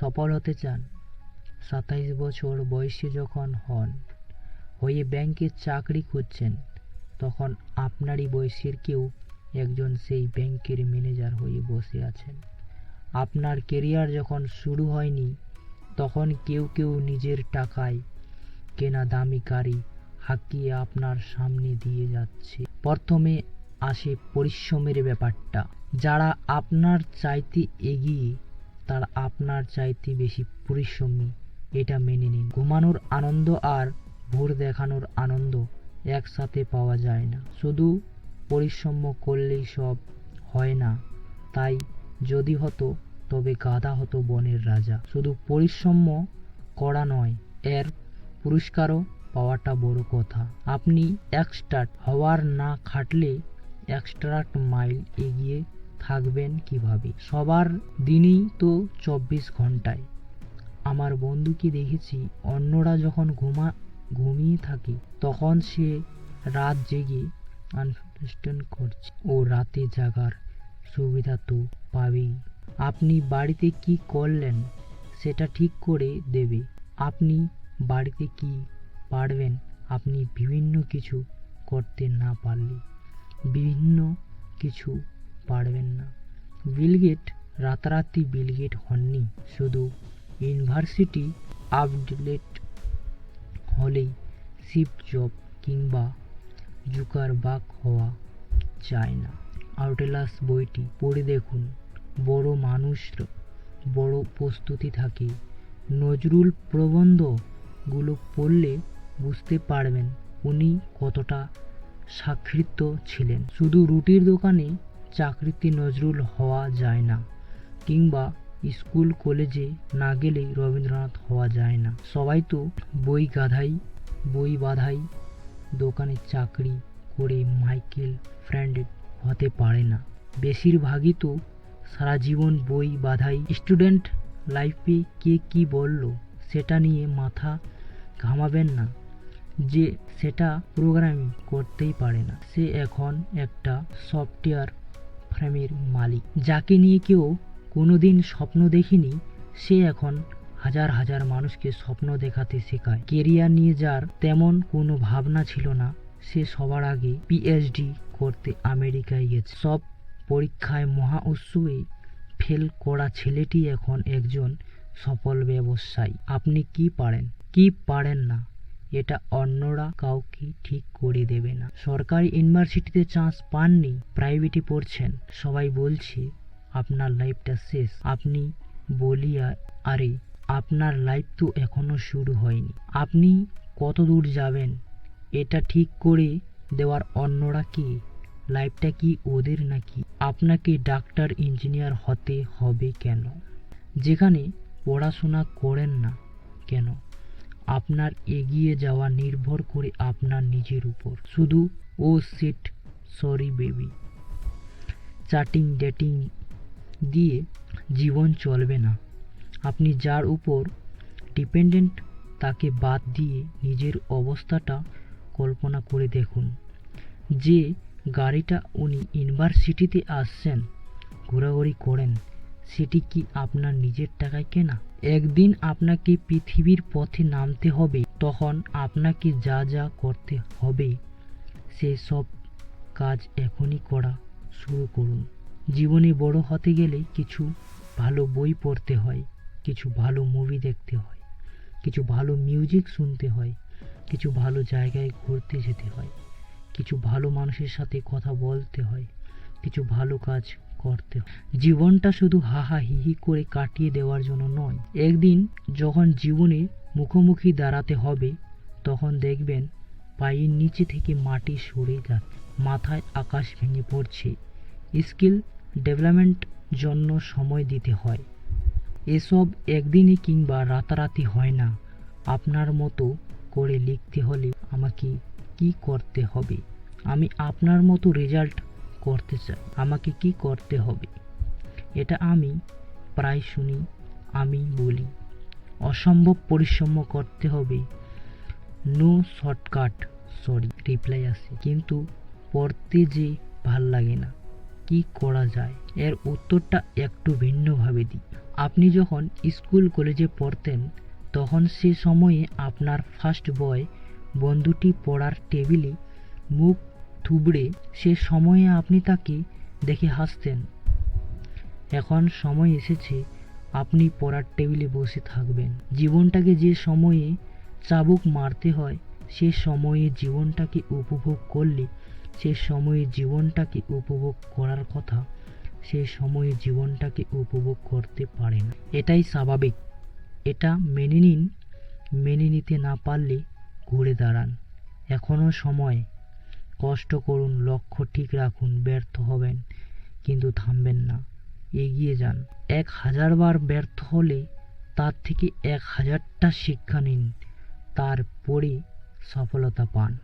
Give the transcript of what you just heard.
সফল হতে চান। সাতাইশ বছর বয়সে যখন হন, হয়ে ব্যাংকে চাকরি খুঁজছেন, তখন আপনারই বয়সের কেউ একজন সেই ব্যাংকের ম্যানেজার হয়ে বসে আছেন। আপনার কেরিয়ার যখন শুরু হয়নি, তখন কেউ কেউ নিজের টাকায় কেনা দামি গাড়ি হাঁকিয়ে আপনার সামনে দিয়ে যাচ্ছে। প্রথমে আসে পরিশ্রমের ব্যাপারটা। যারা আপনার চাইতে এগিয়ে তারা আপনার চাইতে বেশি পরিশ্রমী। এটা মেনে নিন। ঘুমানোর আনন্দ আর ভোর দেখানোর আনন্দ একসাথে পাওয়া যায় না। শুধু পরিশ্রম করলেই সব হয় না। তাই যদি হতো, তবে গাধা হতো বনের রাজা। শুধু পরিশ্রম করা নয়, এর পুরস্কারও পাওয়াটা বড় কথা। আপনি এক্সট্রাট হওয়ার না খাটলে এক্সট্রাট মাইল এগিয়ে থাকবেন কীভাবে? সবার দিনই তো চব্বিশ ঘন্টায়। আমার বন্ধুকে দেখেছি, অন্যরা যখন ঘুমা, ঘুমিয়ে থাকে, তখন সে রাত জেগে আনডারস্ট্যান্ড করছে। ও রাতে জাগার সুবিধা তো পাবেই। আপনি বাড়িতে কি করলেন? সেটা ঠিক করে দেবে। আপনি বাড়িতে কি পারবেন? আপনি বিভিন্ন কিছু করতে না পারলে। বিভিন্ন কিছু পারবেন না। বিলগেট, রাতারাতি বিলগেট হননি। শুধু ইউনিভার্সিটি আপডেট হলেই শিফট জব কিংবা জুকার বাক হওয়া যায় না। আউটেলাস বইটি পড়ে দেখুন। বড় মানুষ বড় প্রস্তুতি থাকে। নজরুল প্রবন্ধগুলো পড়লে বুঝতে পারবেন উনি কতটা স্বাক্ষরিত ছিলেন। শুধু রুটির দোকানে চাকরিতে নজরুল হওয়া যায় না কিংবা স্কুল, কলেজে না গেলেই রবীন্দ্রনাথ হওয়া যায় না। সবাই তো বই গাধাই, বই বাধাই, দোকানে চাকরি করে মাইকেল ফ্র্যান্ডেড হতে পারে না। বেশিরভাগই তো সারা জীবন বই বাধাই। স্টুডেন্ট লাইফে কে কি বলল সেটা নিয়ে মাথা ঘামাবেন না যে সেটা প্রোগ্রামিং করতেই পারে না। সে এখন একটা সফটওয়্যার ফ্রেমের মালিক। যাকে নিয়ে কেউ কোনোদিন স্বপ্ন দেখিনি, সে এখন হাজার হাজার মানুষকে স্বপ্ন দেখাতে শেখায়। কেরিয়ার নিয়ে যার তেমন কোনো ভাবনা ছিল না, সে সবার আগে পিএইচডি করতে আমেরিকায় গেছে। সব পরীক্ষায় মহা উৎসবে ফেল করা ছেলেটি এখন একজন সফল ব্যবসায়ী। আপনি কি পারেন? কি পারেন না? এটা অন্যরা কাউকে ঠিক করে দেবে না। সরকারি ইউনিভার্সিটিতে চান্স পাননি প্রাইভেটে পড়ছেন। সবাই বলছে, আপনার লাইফটা শেষ। আপনি বলি আ- আরে, আপনার লাইফ তো এখনও শুরু হয়নি। আপনি কত দূর যাবেন? এটা ঠিক করে দেওয়ার অন্যরা কে? লাইফটা কি ওদের নাকি? আপনাকে ডাক্তার ইঞ্জিনিয়ার হতে হবে কেন? যেখানে পড়াশোনা করেন না কেন? আপনার এগিয়ে যাওয়া নির্ভর করে আপনার নিজের উপর। শুধু, ও shit, sorry baby. Chatting, dating দিয়ে জীবন চলবে না। আপনি যার উপর ডিপেন্ডেন্ট, তাকে বাদ দিয়ে নিজের অবস্থাটা কল্পনা করে দেখুন। যে গাড়িটা উনি ইউনিভার্সিটিতে আসছেন, ঘোরাঘুরি করেন সেটি কি আপনার নিজের টাকায় কেনা? একদিন আপনাকে পৃথিবীর পথে নামতে হবে, তখন আপনাকে যা যা করতে হবে সে সব কাজ এখনই করা শুরু করুন। জীবনে বড় হতে গেলে কিছু ভালো বই পড়তে হয়, কিছু ভালো মুভি দেখতে হয়, কিছু ভালো মিউজিক শুনতে হয়, কিছু ভালো জায়গায় ঘুরতে যেতে হয়, কিছু ভালো মানুষের সাথে কথা বলতে হয়, কিছু ভালো কাজ করতে। জীবনটা শুধু হা হা হি হি করে কাটিয়ে দেওয়ার জন্য নয়। একদিন যখন জীবনে মুখোমুখি দাঁড়াতে হবে, তখন দেখবেন পায়ের নিচে থেকে মাটি সরে যাচ্ছে মাথায় আকাশ ভেঙে পড়ছে। স্কিল ডেভেলপমেন্ট জন্য সময় দিতে হয়। এসব একদিনে কিংবা রাতারাতি হয় না। আপনার মতো করে লিখতে হলে আমাকে কি করতে হবে? আমি আপনার মতো রেজাল্ট করতে চাই, আমাকে কি করতে হবে? এটা আমি প্রায় শুনি, আমি বলি, অসম্ভব পরিশ্রম করতে হবে। নো শর্টকাট, সরি রিপ্লাই আসে, কিন্তু পড়তে যে ভালো লাগে না, কি করা যায়? এর উত্তরটা একটু ভিন্নভাবে দিই। আপনি যখন স্কুল, কলেজে পড়তেন, তখন সে সময়ে আপনার ফার্স্ট বয় বন্ধুটি পড়ার টেবিলে মুখ থুবড়ে সে সময়ে আপনি তাকে দেখে হাসতেন। এখন সময় এসেছে, আপনি পড়ার টেবিলে বসে থাকবেন। জীবনটাকে যে সময়ে চাবুক মারতে হয়, সে সময়ে জীবনটাকে উপভোগ করলে, সে সময়ে জীবনটাকে উপভোগ করার কথা, সে সময়ে জীবনটাকে উপভোগ করতে পারেন। এটাই স্বাভাবিক। এটা মেনে নিন, মেনে নিতে না পারলে ঘুরে দাঁড়ান। এখনও সময়। কষ্ট করুন, লক্ষ্য ঠিক রাখুন, ব্যর্থ হবেন, কিন্তু থামবেন না। এগিয়ে যান। এক হাজারবার ব্যর্থ হলে তার থেকে এক হাজারটা শিক্ষা নিন। তারপরে সফলতা পান।